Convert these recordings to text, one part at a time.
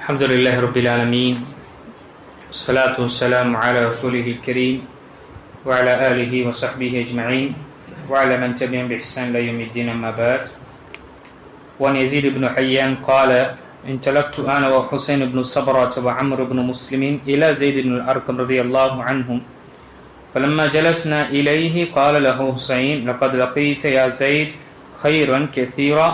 الحمد لله رب العالمين الصلاة والسلام على رسوله الكريم وعلى آله وصحبه أجمعين وعلى من تبعهم بإحسان إلى يوم الدين أما بعد وعن يزيد بن حيان قال انطلقت أنا وحسين بن صبرة وعمر بن مسلم إلى زيد بن الأرقم رضي الله عنهم فلما جلسنا إليه قال له حسين لقد لقيت يا زيد خيرا كثيرا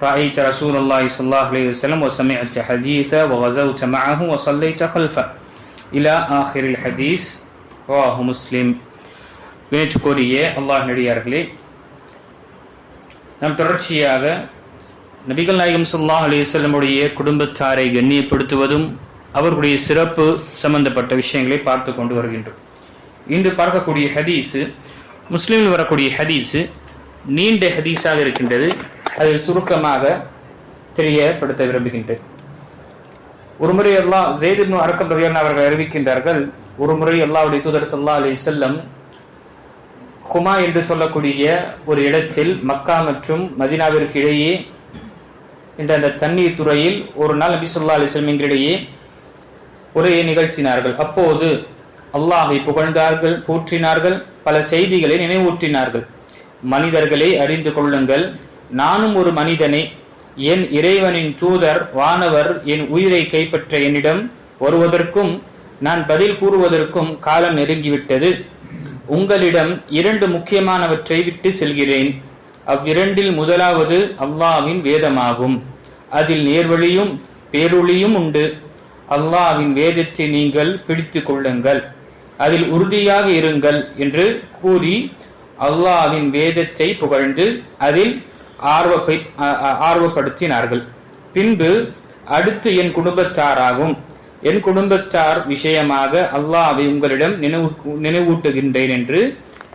رأيت رسول الله صلى الله عليه وسلم وسمعت حديثا وغزوت معه وصليت خلفه إلى آخر الحديث رواه مسلم வினைச்சுக்கோரிய அல்லாஹ் நடிகார்களே நாம் தொடர்ச்சியாக நபிகள் நாயகம் ஸல்லல்லாஹு அலைஹி வஸல்லமுடைய குடும்பத்தாரை கண்ணியப்படுத்துவதும் அவர்களுடைய சிறப்பு சம்பந்தப்பட்ட விஷயங்களை பார்த்து கொண்டு வருகின்றோம் இன்று பார்க்கக்கூடிய ஹதீஸு முஸ்லீமில் வரக்கூடிய ஹதீஸு நீண்ட ஹதீஸாக இருக்கின்றது அதில் சுருக்கமாக தெரியப்படுத்த விரும்புகின்றேன். ஒருமுறை அல்லாஹ் அரக்கம் ரவியன் அவர்கள் அறிவிக்கின்றார்கள் ஒருமுறை முறை தூதர் சல்லா அலி செல்லம் குமா என்று சொல்லக்கூடிய ஒரு இடத்தில் மக்கா மற்றும் மதினாவிற்கு இடையே என்ற அந்த தண்ணீர் துறையில் ஒரு நாள் நபி சொல்லா அலிஸ்லம் எங்களிடையே உரையை நிகழ்த்தினார்கள். அப்போது அல்லாஹை புகழ்ந்தார்கள் போற்றினார்கள் பல செய்திகளை நினைவூற்றினார்கள் மனிதர்களை அறிந்து கொள்ளுங்கள் நானும் ஒரு மனிதனை என் இறைவனின் தூதர் வானவர் என் உயிரை கைப்பற்ற என்னிடம் வருவதற்கும் நான் பதில் கூறுவதற்கும் காலம் நெருங்கிவிட்டது. உங்களிடம் இரண்டு முக்கியமானவற்றை விட்டு செல்கிறேன். அவ்விரண்டில் முதலாவது அல்லாவின் வேதமாகும். அதில் நேர்வழியும் பேரொழியும் உண்டு. அல்லாவின் வேதத்தை நீங்கள் பிடித்து கொள்ளுங்கள். அதில் உறுதியாக இருங்கள் என்று கூறி அல்லாவின் வேதத்தை புகழ்ந்து அதில் ஆர்வப்பை ஆர்வப்படுத்தினார்கள். பின்பு அடுத்து என் குடும்பத்தாராகும் என் குடும்பத்தார் விஷயமாக அல்லாவை உங்களிடம் நினைவு நினைவூட்டுகின்றேன் என்று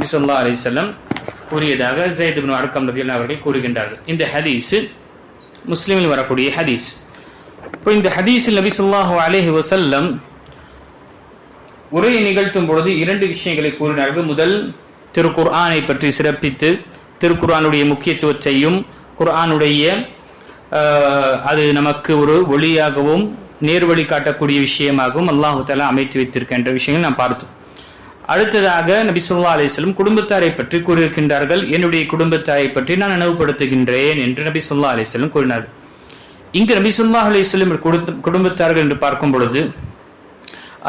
மிசல்லா அலிசல்லம் கூறியதாக ஜெயத் அடக்கம் ரதியல் அவர்கள் கூறுகின்றார்கள். இந்த ஹதீஸ் முஸ்லீமில் வரக்கூடிய ஹதீஸ். இப்போ இந்த ஹதீஸில் நபி சொல்லாஹு அலேஹி வசல்லம் உரையை நிகழ்த்தும் பொழுது இரண்டு விஷயங்களை கூறினார்கள். முதல் திருக்குர்ஆனை பற்றி சிறப்பித்து திருக்குறானுடைய முக்கியத்துவத்தையும் குர்ஆனுடைய அது நமக்கு ஒரு ஒளியாகவும் நேர்வழி காட்டக்கூடிய விஷயமாகவும் அல்லாஹு தாலா அமைத்து வைத்திருக்கின்ற விஷயங்கள் நாம் பார்த்தோம். அடுத்ததாக நபி சொல்லா அலிஸ்லம் குடும்பத்தாரை பற்றி கூறியிருக்கின்றார்கள். என்னுடைய குடும்பத்தாரை பற்றி நான் நினைவுபடுத்துகின்றேன் என்று நபி சொல்லா அலிஸ்லம் கூறினார்கள். இங்கு நபி சொல்லா அலிஸ்லம் குடும்பத்தார்கள் என்று பார்க்கும் பொழுது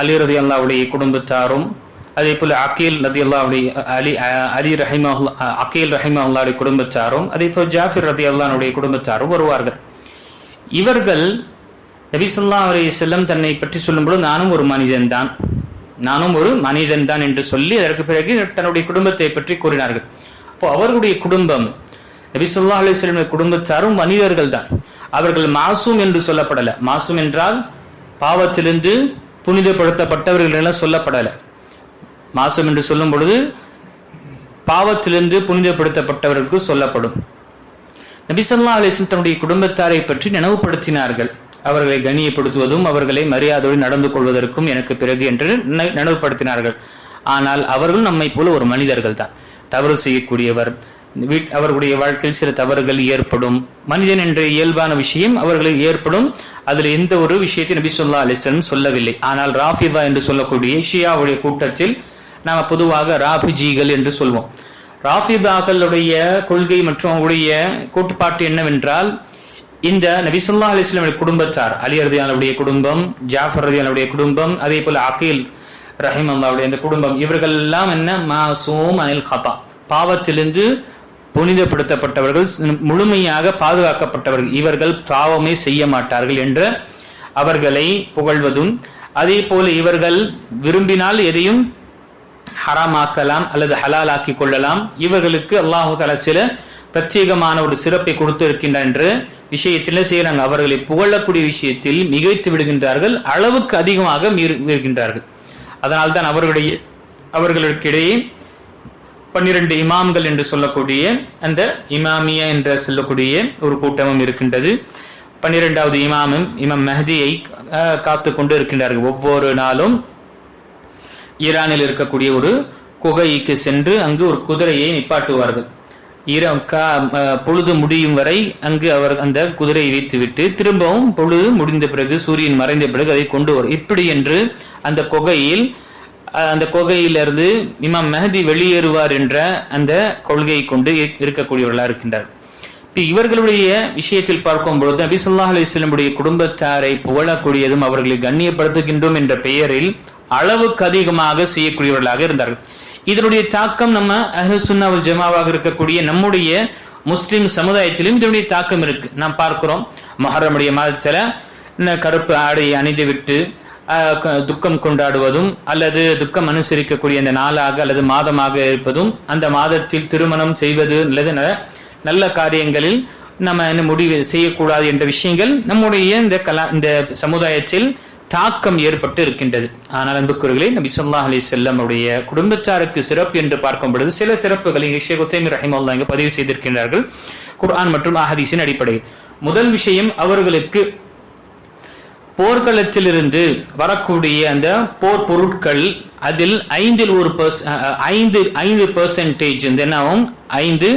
அலி ரதி அல்லாவுடைய குடும்பத்தாரும் அதே போல அகீல் ரதி அல்லா அலி அலி ரஹிமா அகீல் ரஹிமா அல்லாவுடைய குடும்பத்தாரும் அதே போல் ஜாஃபிர் ரதி அல்லானுடைய குடும்பத்தாரும் வருவார்கள். இவர்கள் நபிசல்லா அலி செல்லம் தன்னை பற்றி சொல்லும்போது நானும் ஒரு மனிதன் தான் நானும் ஒரு மனிதன் தான் என்று சொல்லி அதற்கு பிறகு தன்னுடைய குடும்பத்தை பற்றி கூறினார்கள். அப்போ அவர்களுடைய குடும்பம் நபி சொல்லா அலி செல்லம் குடும்பத்தாரும் மனிதர்கள் தான் அவர்கள் மாசூம் என்று சொல்லப்படலை. மாசூம் என்றால் பாவத்திலிருந்து புனிதப்படுத்தப்பட்டவர்கள் எல்லாம் சொல்லப்படலை. மாசம் என்று சொல்லும் பொழுது பாவத்திலிருந்து புனிதப்படுத்தப்பட்டவர்களுக்கு சொல்லப்படும். நபிசல்லா அலிஸ்லம் தன்னுடைய குடும்பத்தாரை பற்றி நினைவுபடுத்தினார்கள். அவர்களை கண்ணியப்படுத்துவதும் அவர்களை மரியாதையோடு நடந்து கொள்வதற்கும் எனக்கு பிறகு என்று நினைவுபடுத்தினார்கள். ஆனால் அவர்கள் நம்மை போல ஒரு மனிதர்கள் தான். தவறு செய்யக்கூடியவர் வீட் அவர்களுடைய வாழ்க்கையில் சில தவறுகள் ஏற்படும். மனிதன் என்ற இயல்பான விஷயம் அவர்களுக்கு ஏற்படும். அதில் எந்த ஒரு விஷயத்தை நபி சொல்லா அலிஸ்லம் சொல்லவில்லை. ஆனால் ராஃபிதா என்று சொல்லக்கூடிய ஷியாவுடைய கூட்டத்தில் நாம் பொதுவாக ராபிஜிகள் என்று சொல்வோம். ராஃபிபாக்களுடைய கொள்கை மற்றும் அவருடைய கோட்பாட்டு என்னவென்றால் இந்த நபிசுல்லா அலிஸ்லாமுடைய குடும்பத்தார் அலி ரதியானுடைய குடும்பம் ஜாஃபர் ரதியானுடைய குடும்பம் அதே போல அகில் ரஹிம் அல்லாவுடைய இந்த குடும்பம் இவர்கள் எல்லாம் என்ன? மாசூம் அனில் ஹபா பாவத்திலிருந்து புனிதப்படுத்தப்பட்டவர்கள் முழுமையாக பாதுகாக்கப்பட்டவர்கள். இவர்கள் பாவமே செய்ய மாட்டார்கள் என்ற அவர்களை புகழ்வதும் அதே போல இவர்கள் விரும்பினால் எதையும் ஹராமாக்கலாம் அல்லது ஹலாலாக்கி கொள்ளலாம். இவர்களுக்கு அல்லாஹு தலா சில பிரத்யேகமான ஒரு சிறப்பை கொடுத்திருக்கின்ற என்ற விஷயத்தில் செய்கிறாங்க அவர்களை புகழக்கூடிய விஷயத்தில் மிகைத்து விடுகின்றார்கள். அளவுக்கு அதிகமாக மீறுகின்றார்கள் அதனால்தான் அவர்களுடைய அவர்களுக்கிடையே பன்னிரண்டு இமாம்கள் என்று சொல்லக்கூடிய அந்த இமாமியா என்று சொல்லக்கூடிய ஒரு கூட்டமும் இருக்கின்றது. பன்னிரெண்டாவது இமாமும் இமாம் மெஹதியை காத்து கொண்டு இருக்கின்றார்கள். ஒவ்வொரு நாளும் ஈரானில் இருக்கக்கூடிய ஒரு குகைக்கு சென்று அங்கு ஒரு குதிரையை நிப்பாட்டுவார்கள். ஈரம் கா- பொழுது முடியும் வரை அங்கு அவர் அந்த குதிரையை வைத்துவிட்டு திரும்பவும் பொழுது முடிந்த பிறகு சூரியன் மறைந்த பிறகு அதை கொண்டு வரும். இப்படி என்று அந்த குகையில் அந்த குகையிலிருந்து இமாம் மெஹதி வெளியேறுவார் என்ற அந்த கொள்கையை கொண்டு இருக்கக்கூடியவர்களாக இருக்கின்றார். இப்ப இவர்களுடைய விஷயத்தில் பார்க்கும் பொழுது நபி அலிஸ்லமுடைய குடும்பத்தாரை புகழக்கூடியதும் அவர்களை கண்ணியப்படுத்துகின்றோம் என்ற பெயரில் அளவுக்கு அதிகமாக செய்யக்கூடியவர்களாக இருந்தார்கள். இதனுடைய தாக்கம் நம்ம அஹ்லு சுன்னா ஜமாவாக இருக்கக்கூடிய நம்முடைய முஸ்லிம் சமுதாயத்திலும் இதனுடைய தாக்கம் இருக்கு. நாம் பார்க்கிறோம் மஹரமுடைய மாதத்துல இந்த கருப்பு ஆடை அணிந்து விட்டு க- துக்கம் கொண்டாடுவதும் அல்லது துக்கம் அனுசரிக்கக்கூடிய அந்த நாளாக அல்லது மாதமாக இருப்பதும் அந்த மாதத்தில் திருமணம் செய்வது அல்லது நல்ல காரியங்களில் நம்ம என்ன முடிவு செய்யக்கூடாது என்ற விஷயங்கள் நம்முடைய இந்த கலா இந்த சமுதாயத்தில் தாக்கம் ஏற்பட்டு இருக்கின்றது. ஆனால் அன்புக்குறர்களே நபி சொல்லா அலி செல்லம் உடைய குடும்பத்தாருக்கு சிறப்பு என்று பார்க்கும் பொழுது சில சிறப்புகள் இங்கே ஷேக் உத்தைமி ரஹிமல்லா இங்கு பதிவு செய்திருக்கின்றார்கள். குர்ஆன் மற்றும் அஹதீஸின் அடிப்படையில். முதல் விஷயம் அவர்களுக்கு போர்க்களத்திலிருந்து வரக்கூடிய அந்த போர் பொருட்கள் அதில் ஐந்தில் ஒரு பர்ஸ் ஐந்து ஐந்து பெர்சன்டேஜ் என்னவும் ஐந்து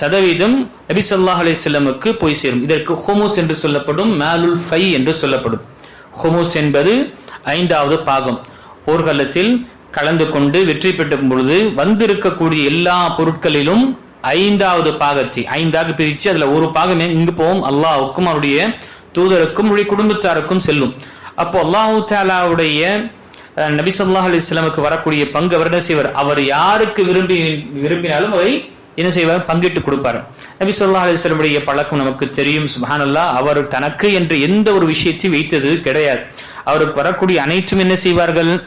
சதவீதம் நபி சொல்லாஹ் அலைஹி போய் சேரும். இதற்கு ஹோமோஸ் என்று சொல்லப்படும் மேலுல் ஃபை என்று சொல்லப்படும். ஹுமுஸ் என்பது ஐந்தாவது பாகம். போர்க்களத்தில் கலந்து கொண்டு வெற்றி பெற்ற பொழுது வந்திருக்கக்கூடிய எல்லா பொருட்களிலும் ஐந்தாவது பாகத்தை ஐந்தாக பிரித்து அதுல ஒரு பாகம் இங்கு போகும். அல்லாஹுக்கும் அவருடைய தூதருக்கும் அவருடைய குடும்பத்தாருக்கும் செல்லும். அப்போ அல்லாஹு தாலாவுடைய அஹ், நபி வரக்கூடிய பங்கு வருடசிவர் அவர் யாருக்கு விரும்பி விரும்பினாலும் அதை என்ன செய்வார்? பங்கிட்டு கொடுப்பார். நபி சொல்லா அலைஹி பழக்கம் நமக்கு தெரியும் சுபானல்லா அவர் தனக்கு என்று எந்த ஒரு விஷயத்தையும் வைத்தது கிடையாது. அவருக்கு வரக்கூடிய அனைத்தும் என்ன செய்வார்கள்?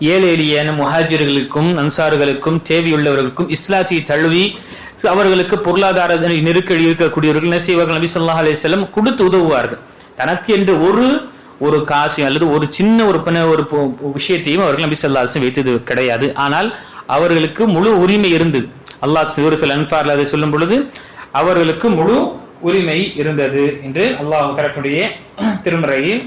ஏழை எளியான முஹாஜிர்களுக்கும் அன்சார்களுக்கும் தேவையுள்ளவர்களுக்கும் இஸ்லாத்தியை தழுவி அவர்களுக்கு பொருளாதார நெருக்கடி இருக்கக்கூடியவர்கள் என்ன செய்வார்கள்? நபி சொல்லா அலைஹி கொடுத்து உதவுவார்கள். தனக்கு என்று ஒரு ஒரு காசையும் அல்லது ஒரு சின்ன ஒரு பின்ன ஒரு பொ- விஷயத்தையும் அவர்கள் நபி சொல்லா அலைஹி வைத்தது கிடையாது. ஆனால் அவர்களுக்கு முழு உரிமை இருந்தது. அல்லாஹ் சூரத்தில் அன்பார்ல அதை சொல்லும் பொழுது அவர்களுக்கு முழு உரிமை இருந்தது என்று அல்லாஹ் தரக்கூடிய திருமறையில்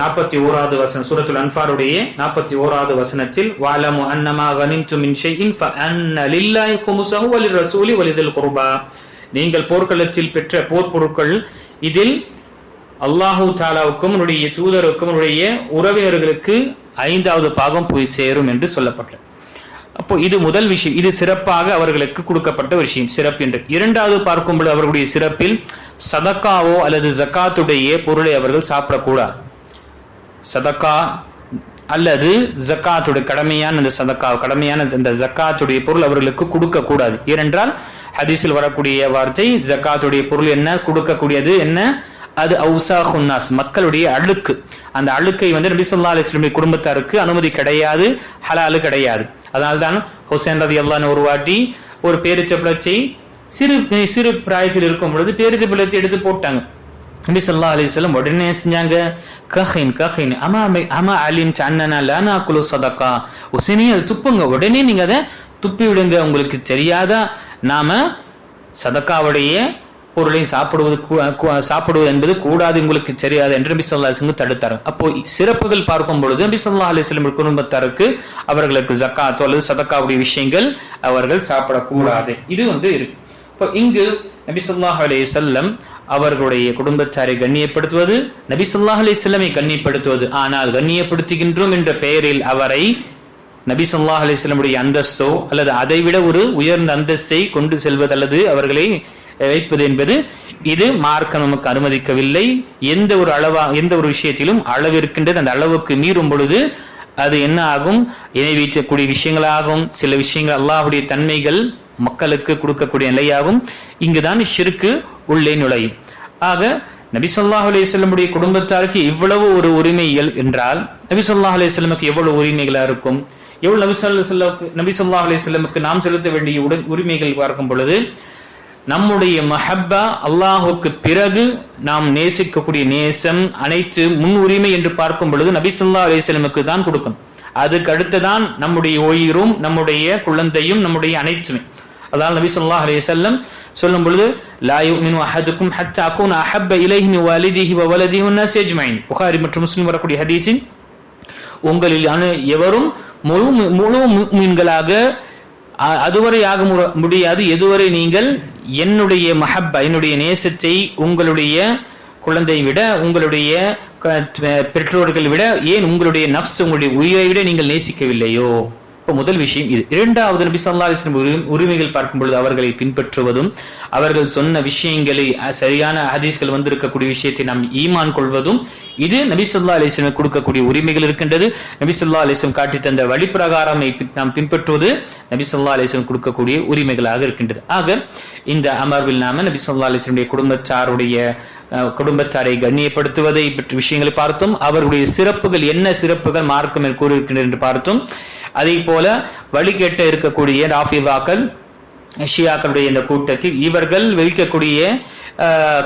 நாற்பத்தி ஓராவது வசனம் சூரத்துல் அன்பாருடைய நாற்பத்தி ஓராவது வசனத்தில் வாலமு அன்னமா கனிம்து மின் ஷைஇன் ஃபஅன்ன லில்லாஹி குமுஸஹு வலிர் ரசூலி வலிதில் குர்பா நீங்கள் போர்க்களத்தில் பெற்ற போர் பொருட்கள் இதில் அல்லாஹு தாலாவுக்கும் உன்னுடைய தூதருக்கும் உன்னுடைய உறவினர்களுக்கு ஐந்தாவது பாகம் போய் சேரும் என்று சொல்லப்பட்டது. அப்போ இது முதல் விஷயம். இது சிறப்பாக அவர்களுக்கு கொடுக்கப்பட்ட விஷயம். சிறப்பு என்று. இரண்டாவது பார்க்கும்போது அவர்களுடைய சிறப்பில் சதக்காவோ அல்லது ஜக்காத்துடைய பொருளை அவர்கள் சாப்பிடக்கூடாது. சதக்கா அல்லது ஜக்காத்துடைய கடமையான அந்த சதக்கா கடமையான அந்த ஜக்காத்துடைய பொருள் அவர்களுக்கு கொடுக்க கூடாது ஏனென்றால் ஹதீஸில் வரக்கூடிய வார்த்தை ஜக்காத்துடைய பொருள் என்ன கொடுக்கக்கூடியது என்ன? அது அவுசா ஹுன்னாஸ் மக்களுடைய அழுக்கு. அந்த அழுக்கை வந்து நபி சொல்லா அலிஸ்லமிய குடும்பத்தாருக்கு அனுமதி கிடையாது ஹலாலு கிடையாது. அதனால்தான் ஹுசேன் ரதி அல்லான்னு ஒரு வாட்டி ஒரு பேரிச்சப்பழத்தை சிறு சிறு பிராயத்தில் இருக்கும் பொழுது பேரிச்சப்பழத்தை எடுத்து போட்டாங்க. நபி ஸல்லல்லாஹு அலைஹி உடனே செஞ்சாங்க கஹின் கஹின் அமா அமை- அமா அலிம் அன்னனா லானா குலு சதக்கா? உசேனே அதை துப்புங்க. உடனே நீங்க அதை துப்பி விடுங்க உங்களுக்கு தெரியாதா? நாம சதக்காவுடைய பொருளையும் சாப்பிடுவது சாப்பிடுவது என்பது கூடாது உங்களுக்கு தெரியாது என்று நபி சொல்லா அலிஸ்லம் தடுத்தார். அப்போ சிறப்புகள் பார்க்கும் பொழுது நபி சொல்லா அலிஸ்லம் குடும்பத்தாருக்கு அவர்களுக்கு ஜக்காத்தோ அல்லது சதக்காவுடைய விஷயங்கள் அவர்கள் சாப்பிடக்கூடாது. இது வந்து இருக்கு. இப்போ இங்கு நபி ஸல்லல்லாஹு அலைஹி அவர்களுடைய குடும்பத்தாரை கண்ணியப்படுத்துவது நபி சொல்லாஹ் அலைஹி கண்ணியப்படுத்துவது. ஆனால் கண்ணியப்படுத்துகின்றோம் என்ற பெயரில் அவரை நபி சொல்லாஹ் அலிஸ்லமுடைய அந்தஸ்தோ அல்லது அதைவிட ஒரு உயர்ந்த அந்தஸ்தை கொண்டு செல்வது அல்லது அவர்களை வைப்பது என்பது இது மார்க்கம் நமக்கு அனுமதிக்கவில்லை. எந்த ஒரு அளவா எந்த ஒரு விஷயத்திலும் அளவு இருக்கின்றது அந்த அளவுக்கு மீறும் பொழுது அது என்ன ஆகும்? இணை வைக்கக்கூடிய விஷயங்களாகும். சில விஷயங்கள் அல்லாஹுடைய தன்மைகள் மக்களுக்கு கொடுக்கக்கூடிய நிலையாகும். இங்குதான் ஷிர்கு உள்ளே நுழையும். ஆக நபிசல்லாஹ் ஸல்லல்லாஹு குடும்பத்தாருக்கு இவ்வளவு ஒரு உரிமைகள் என்றால் நபி ஸல்லல்லாஹு எவ்வளவு உரிமைகளா இருக்கும்? எவ்வளவு நபி ஸல்லல்லாஹு அலைஹி நாம் செலுத்த வேண்டிய உரிமைகள் பார்க்கும் பொழுது நம்முடைய மஹப்பா அல்லாஹுக்கு பிறகு நாம் நேசிக்கக்கூடிய நேசம் அனைத்து முன் உரிமை என்று பார்க்கும் பொழுது நபிசல்லா அலிசலமுக்கு தான் கொடுக்கணும். அதுக்கு அடுத்துதான் நம்முடைய உயிரும் நம்முடைய குழந்தையும் நம்முடைய அனைத்துமே. அதாவது நபி ஸல்லல்லாஹு அலைஹி சொல்லும் பொழுது லாயு மின் அஹதுக்கும் ஹத்தா அகூன அஹப்ப இலைஹி வலிதிஹி வாலிதிஹி சேஜ்மைன் புகாரி மற்றும் முஸ்லிம் வரக்கூடிய ஹதீஸின் உங்களில் அனு எவரும் முழு முழு மீன்களாக அதுவரை ஆக முடியாது. எதுவரை நீங்கள் என்னுடைய மஹப்பா என்னுடைய நேசத்தை உங்களுடைய குழந்தையை விட உங்களுடைய க- பெற்றோர்கள் விட ஏன் உங்களுடைய நப்ஸ் உங்களுடைய உயிரை விட நீங்கள் நேசிக்கவில்லையோ? இப்ப முதல் விஷயம் இது. இரண்டாவது நபி ஸல்லல்லாஹு உரிமைகள் பார்க்கும் பொழுது அவர்களை பின்பற்றுவதும் அவர்கள் சொன்ன விஷயங்களை சரியான ஹதீஸ்கள் வந்திருக்கக்கூடிய விஷயத்தை நாம் ஈமான் கொள்வதும் இது நபி சொல்லா அலைஹி கொடுக்கக்கூடிய உரிமைகள் இருக்கின்றது. நபி சொல்லா அலிஸ்லம் காட்டி தந்த வழிப்பிரகாரம் நாம் பின்பற்றுவது நபி சொல்லா அலிஸ்லம் கொடுக்கக்கூடிய உரிமைகளாக இருக்கின்றது. ஆக இந்த அமர்வில் நாம நபி சொல்லா அலிஸ்லமுடைய குடும்பத்தாருடைய குடும்பத்தாரை கண்ணியப்படுத்துவதை பற்றி விஷயங்களை பார்த்தோம். அவருடைய சிறப்புகள் என்ன சிறப்புகள் மார்க்கம் கூறியிருக்கின்றன என்று பார்த்தோம். அதே போல வழிகேட்ட இருக்கக்கூடிய ராஃபிவாக்கள் ஷியாக்களுடைய இந்த கூட்டத்தில் இவர்கள் வைக்கக்கூடிய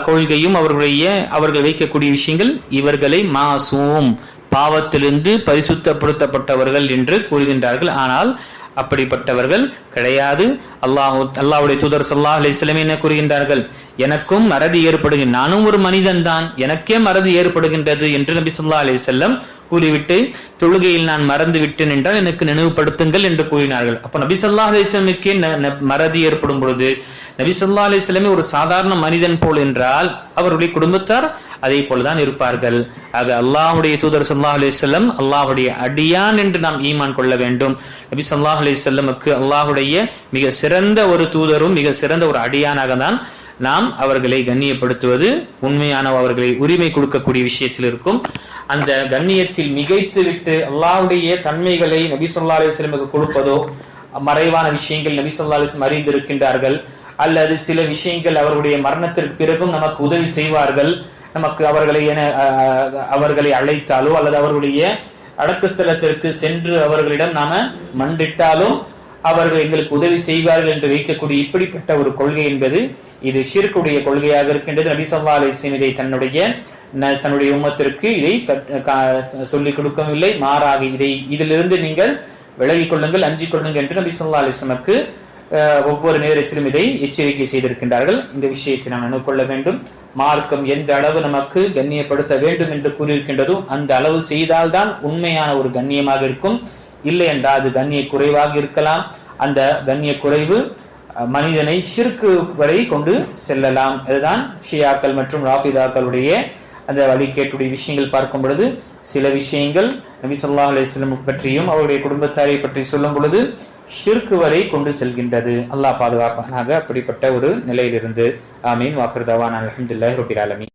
கொள்கையும் அவர்களுடைய அவர்கள் வைக்கக்கூடிய விஷயங்கள் இவர்களை மாசூம் பாவத்திலிருந்து பரிசுத்தப்படுத்தப்பட்டவர்கள் என்று கூறுகின்றார்கள். ஆனால் அப்படிப்பட்டவர்கள் கிடையாது. அல்லாஹ் அல்லாவுடைய தூதர் சல்லாஹ் அலைஹி என்ன கூறுகின்றார்கள்? எனக்கும் மறதி ஏற்படுகின்ற நானும் ஒரு மனிதன் தான் எனக்கே மறதி ஏற்படுகின்றது என்று நபி சொல்லா அலி செல்லம் கூறிவிட்டு தொழுகையில் நான் மறந்து விட்டேன் என்றால் எனக்கு நினைவுபடுத்துங்கள் என்று கூறினார்கள். அப்ப நபி சொல்லா அலிஸ்லமுக்கே மறதி ஏற்படும் பொழுது நபி சொல்லா அலிஸ்லமே ஒரு சாதாரண மனிதன் போல் என்றால் அவருடைய குடும்பத்தார் அதே போலதான் இருப்பார்கள். ஆக அல்லாஹ்வுடைய தூதர் சல்லாஹ் அலி செல்லம் அல்லாஹுடைய அடியான் என்று நாம் ஈமான் கொள்ள வேண்டும். நபி சல்லாஹ் அலைஹி அல்லாஹுடைய மிக சிறந்த ஒரு தூதரும் மிக சிறந்த ஒரு அடியானாக தான் நாம் அவர்களை கண்ணியப்படுத்துவது உண்மையான அவர்களை உரிமை கொடுக்கக்கூடிய விஷயத்தில் இருக்கும். அந்த கண்ணியத்தில் மிகைத்து விட்டு அல்லாவுடைய தன்மைகளை நபி ஸல்லல்லாஹு அலைஹி கொடுப்பதோ மறைவான விஷயங்கள் நபி ஸல்லல்லாஹு அலைஹி அறிந்திருக்கின்றார்கள். அல்லது சில விஷயங்கள் அவர்களுடைய மரணத்திற்கு பிறகும் நமக்கு உதவி செய்வார்கள். நமக்கு அவர்களை என அவர்களை அழைத்தாலோ அல்லது அவர்களுடைய அடக்க ஸ்தலத்திற்கு சென்று அவர்களிடம் நாம மண்டிட்டாலும் அவர்கள் எங்களுக்கு உதவி செய்வார்கள் என்று வைக்கக்கூடிய இப்படிப்பட்ட ஒரு கொள்கை என்பது இது ஷிர்குடைய கொள்கையாக இருக்கின்றது. நபி ஸல்லல்லாஹு அலைஹி இதை தன்னுடைய ந- தன்னுடைய உம்மத்திற்கு இதை கா- சொல்லிக் கொடுக்கவில்லை. மாறாக இதை இதிலிருந்து நீங்கள் விலகிக் கொள்ளுங்கள் அஞ்சிக் கொள்ளுங்கள் என்று நபி சொல்லா அலைஹி ஒவ்வொரு நேரத்திலும் இதை எச்சரிக்கை செய்திருக்கின்றார்கள். இந்த விஷயத்தை நாம் நினைவு கொள்ள வேண்டும். மார்க்கம் எந்த அளவு நமக்கு கண்ணியப்படுத்த வேண்டும் என்று கூறியிருக்கின்றதோ அந்த அளவு செய்தால்தான் உண்மையான ஒரு கண்ணியமாக இருக்கும். இல்லை என்றால் அது கண்ணிய குறைவாக இருக்கலாம். அந்த கண்ணிய குறைவு மனிதனை சிறுக்கு வரை கொண்டு செல்லலாம். அதுதான் ஷியாக்கள் மற்றும் ராஃபிதாக்களுடைய அந்த வழிகேட்டுடைய விஷயங்கள் பார்க்கும் பொழுது சில விஷயங்கள் நபி சொல்லா அலிஸ்லம் பற்றியும் அவருடைய குடும்பத்தாரை பற்றி சொல்லும் பொழுது ஷிர்கு வரை கொண்டு செல்கின்றது. அல்லாஹ் பாதுகாப்பானாக அப்படிப்பட்ட ஒரு நிலையிலிருந்து. ஆமீன். வாஹிர் அலமதுல்லாஹ் அல்ஹம்துலில்லாஹி